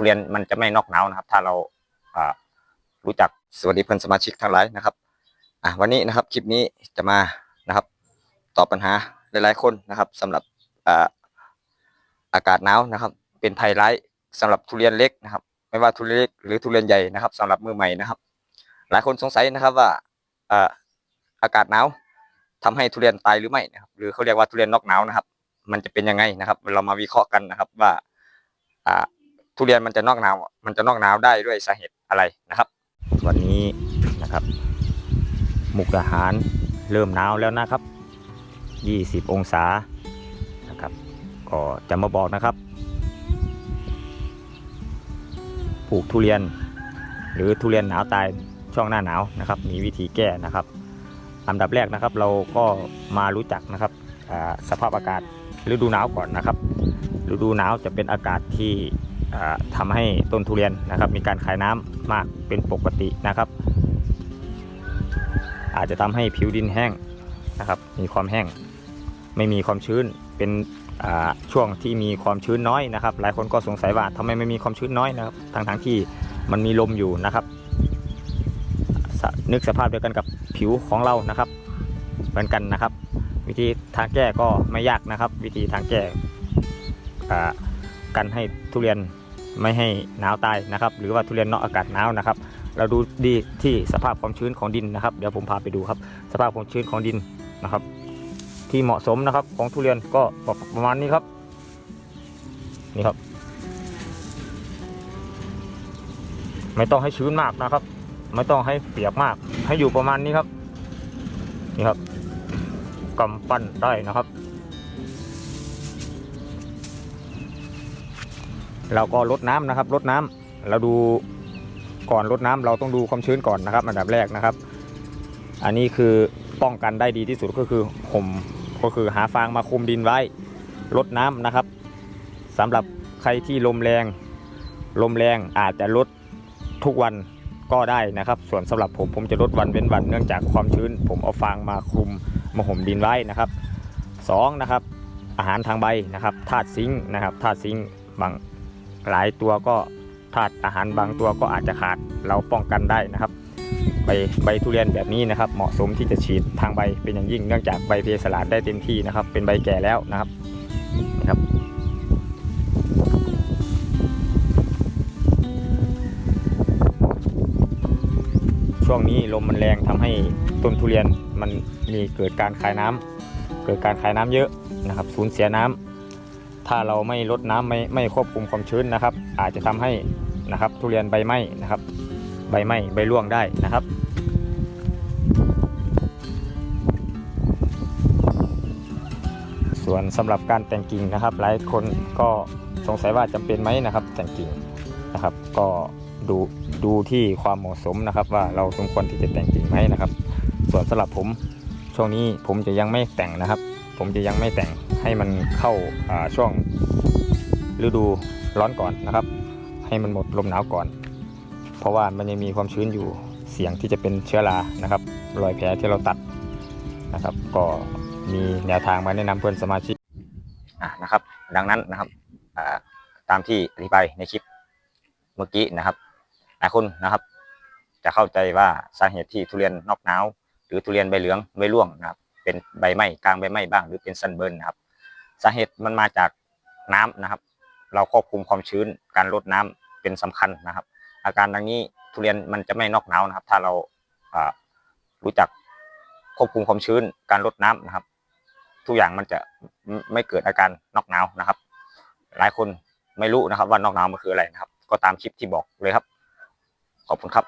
ทุเรียนมันจะไม่นอกหนาวนะครับ ถ้าเราอ่ารู้จักสวัสดีเพื่อนสมาชิกทั้งหลายนะครับอะวันนี้นะครับคลิปนี้จะมานะครับ ตอบปัญหาหลายๆคนนะครับสำหรับอ่าอากาศหนาวนะครับ เป็นภัยร้ายสำหรับทุเรียนเล็กนะครับ ไม่ว่าทุเรียนเล็กหรือทุเรียนใหญ่นะครับสำหรับมือใหม่นะครับ หลายคนสงสัยนะครับว่าอ่าอากาศหนาวทำให้ทุเรียนตายหรือไม่นะครับ หรือเขาเรียกว่าทุเรียนนอกหนาวนะครับ มันจะเป็นยังไงนะครับ เรามาวิเคราะห์กันนะครับว่าอ่า ทุเรียนมันจะนอกหนาวมันจะนอกหนาวได้ด้วยสาเหตุอะไรนะครับ วันนี้นะครับ มุกดาหารเริ่มหนาวแล้วนะครับ 20 องศานะครับ ก็จะมาบอกนะครับปลูกทุเรียน หรือทุเรียนหนาวตายช่วงหน้าหนาวนะครับ มีวิธีแก้นะครับอันดับแรกนะครับ เราก็มารู้จักนะครับอ่าสภาพอากาศฤดูหนาวก่อนนะครับฤดูหนาวจะเป็นอากาศที่ อ่าทำให้ต้นทุเรียนนะครับ มีการคายน้ำมากเป็นปกตินะครับ อาจจะทำให้ผิวดินแห้งนะครับ มีความแห้งไม่มีความชื้นเป็นช่วงที่มีความชื้นน้อยนะครับ หลายคนก็สงสัยว่าทำไมไม่มีความชื้นน้อยนะครับทั้งทั้งที่มันมีลมอยู่นะครับ นึกสภาพเดียวกันกับผิวของเรานะครับ เหมือนกันนะครับ วิธีทางแก้ก็ไม่ยากนะครับ วิธีทางแก้อ่ากันให้ทุเรียน ไม่ให้หนาวตายนะครับ หรือว่าทุเรียนนอกอากาศหนาวนะครับ เราดูดีที่สภาพความชื้นของดินนะครับ เดี๋ยวผมพาไปดูครับ สภาพความชื้นของดินนะครับ ที่เหมาะสมนะครับของทุเรียนก็ประมาณนี้ครับ นี่ครับ ไม่ต้องให้ชื้นมากนะครับ ไม่ต้องให้เปียกมาก ให้อยู่ประมาณนี้ครับ นี่ครับกำปั้นได้นะครับ เราก็ลดน้ำนะครับลดน้ำเราดูก่อนลดน้ำเราต้องดูความชื้นก่อนนะครับอันดับแรกนะครับ อันนี้คือป้องกันได้ดีที่สุดก็คือห่มก็คือหาฟางมาคลุมดินไว้ลดน้ำนะครับสำหรับใครที่ลมแรง ลมแรงอาจจะลดทุกวันก็ได้นะครับ ส่วนสำหรับผมผมจะลดวันเว้นวันเนื่องจากความชื้น ผมเอาฟางมาคลุมมาห่มดินไว้นะครับสองนะครับอาหารทางใบนะครับธาตุซิงค์นะครับธาตุซิงค์บาง หลายตัวก็ธาตุอาหารบางตัวก็อาจจะขาดเราป้องกันได้นะครับ ใบใบทุเรียนแบบนี้นะครับ เหมาะสมที่จะฉีดทางใบเป็นอย่างยิ่งเนื่องจากใบเพสลาดได้เต็มที่นะครับ เป็นใบแก่แล้วนะครับนะครับช่วงนี้ลมมันแรงทำให้ต้นทุเรียนมันมีเกิดการคายน้ำเกิดการคายน้ำเยอะนะครับสูญเสียน้ำ ถ้าเราไม่ลดน้ำไม่ไม่ควบคุมความชื้นนะครับ อาจจะทำให้นะครับทุเรียนใบไหม้นะครับ ใบไหม้ใบร่วงได้นะครับส่วนสำหรับการแต่งกิ่งนะครับ หลายคนก็สงสัยว่าจำเป็นไหมนะครับ แต่งกิ่งนะครับ ก็ดูดูที่ความเหมาะสมนะครับ ว่าเราสมควรที่จะแต่งกิ่งไหมนะครับ ส่วนสำหรับผมช่วงนี้ผมจะยังไม่แต่งนะครับ ผมจะยังไม่แต่ง ให้มันเข้าาช่วงฤดูร้อนก่อนนะครับ ให้มันหมดลมหนาวก่อน เพราะว่ามันยังมีความชื้นอยู่เสี่ยงที่จะเป็นเชื้อรานะครับรอยแผลที่เราตัดนะครับ ก็มีแนวทางมาแนะนำเพื่อนสมาชิกะนะครับ ดังนั้นนะครับตามที่อธิบายในคลิปเมื่อกี้นะครับหลายคนนะครับ จะเข้าใจว่าสาเหตุที่ทุเรียนนอกหนาวหรือทุเรียนใบเหลืองใบร่วงนะครับเป็นใบไหม้กลางใบไหม้บ้าง หรือเป็นซันเบิร์นนะครับ สาเหตุมันมาจากน้ำนะครับ เราควบคุมความชื้นการลดน้ำเป็นสำคัญนะครับ อาการดังนี้ทุเรียนมันจะไม่นอกหนาวนะครับ ถ้าเรารู้จักควบคุมความชื้นการลดน้ำนะครับ ทุกอย่างมันจะไม่เกิดอาการนอกหนาวนะครับ หลายคนไม่รู้นะครับว่านอกหนาวมันคืออะไรนะครับ ก็ตามคลิปที่บอกเลยครับ ขอบคุณครับ